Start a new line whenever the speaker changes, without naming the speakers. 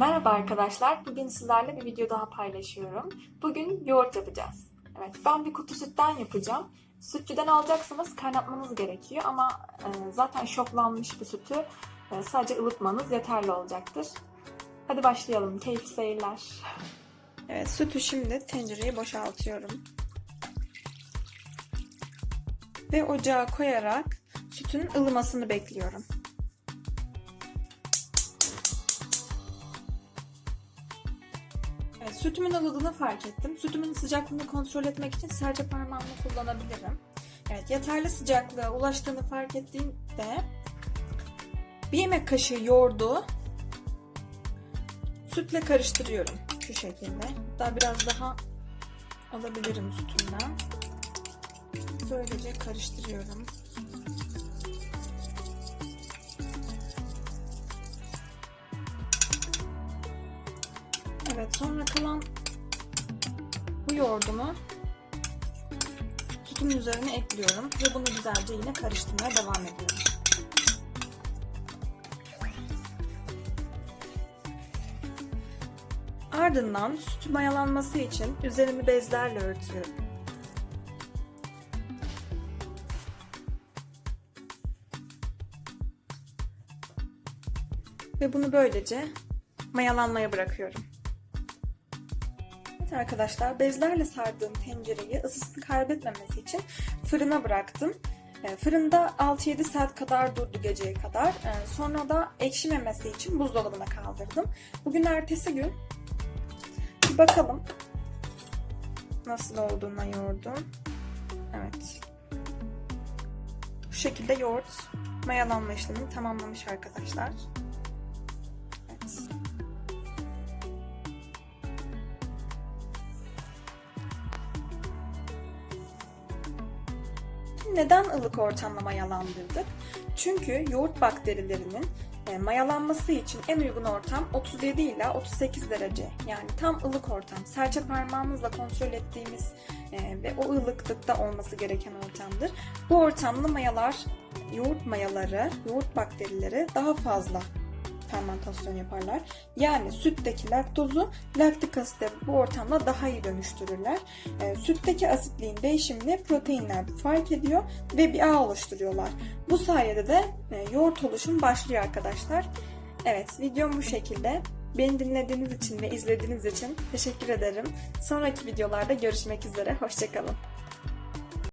Merhaba arkadaşlar. Bugün sizlerle bir video daha paylaşıyorum. Bugün yoğurt yapacağız. Evet, ben bir kutu sütten yapacağım. Sütçüden alacaksanız kaynatmanız gerekiyor ama e, zaten şoklanmış bir sütü e, sadece ılıtmanız yeterli olacaktır. Hadi başlayalım. Keyifli seyirler. Evet, sütü şimdi tencereye boşaltıyorum. Ve ocağa koyarak sütün ılımasını bekliyorum. Sütümün ılıdığını fark ettim. Sütümün sıcaklığını kontrol etmek için serçe parmağımı kullanabilirim. Evet, yeterli sıcaklığa ulaştığını fark ettiğimde bir yemek kaşığı yoğurdu sütle karıştırıyorum şu şekilde. Daha biraz daha alabilirim sütümden. Böylece karıştırıyorum. Evet sonra kalan bu yoğurdumu sütümün üzerine ekliyorum ve bunu güzelce yine karıştırmaya devam ediyorum. Ardından sütü mayalanması için üzerimi bezlerle örtüyorum. Ve bunu böylece mayalanmaya bırakıyorum. Evet arkadaşlar bezlerle sardığım tencereyi ısısını kaybetmemesi için fırına bıraktım. E, Fırında 6-7 saat kadar durdu geceye kadar. E, Sonra da ekşimemesi için buzdolabına kaldırdım. Bugün ertesi gün bir bakalım nasıl olduğuna yoğurdum. Evet. Bu şekilde yoğurt mayalanma işlemini tamamlamış arkadaşlar. Neden ılık ortamda mayalandırdık? Çünkü yoğurt bakterilerinin e, mayalanması için en uygun ortam 37 ila 38 derece. Yani tam ılık ortam. Serçe parmağımızla kontrol ettiğimiz e, ve o ılıklıkta olması gereken ortamdır. Bu ortamda mayalar, yoğurt mayaları, yoğurt bakterileri daha fazla fermentasyon yaparlar. Yani sütteki laktozu laktik asite bu ortamda daha iyi dönüştürürler. E, sütteki asitliğin değişimini proteinler fark ediyor ve bir ağ oluşturuyorlar. Bu sayede de e, yoğurt oluşum başlıyor arkadaşlar. Evet videom bu şekilde. Beni dinlediğiniz için ve izlediğiniz için teşekkür ederim. Sonraki videolarda görüşmek üzere. Hoşçakalın.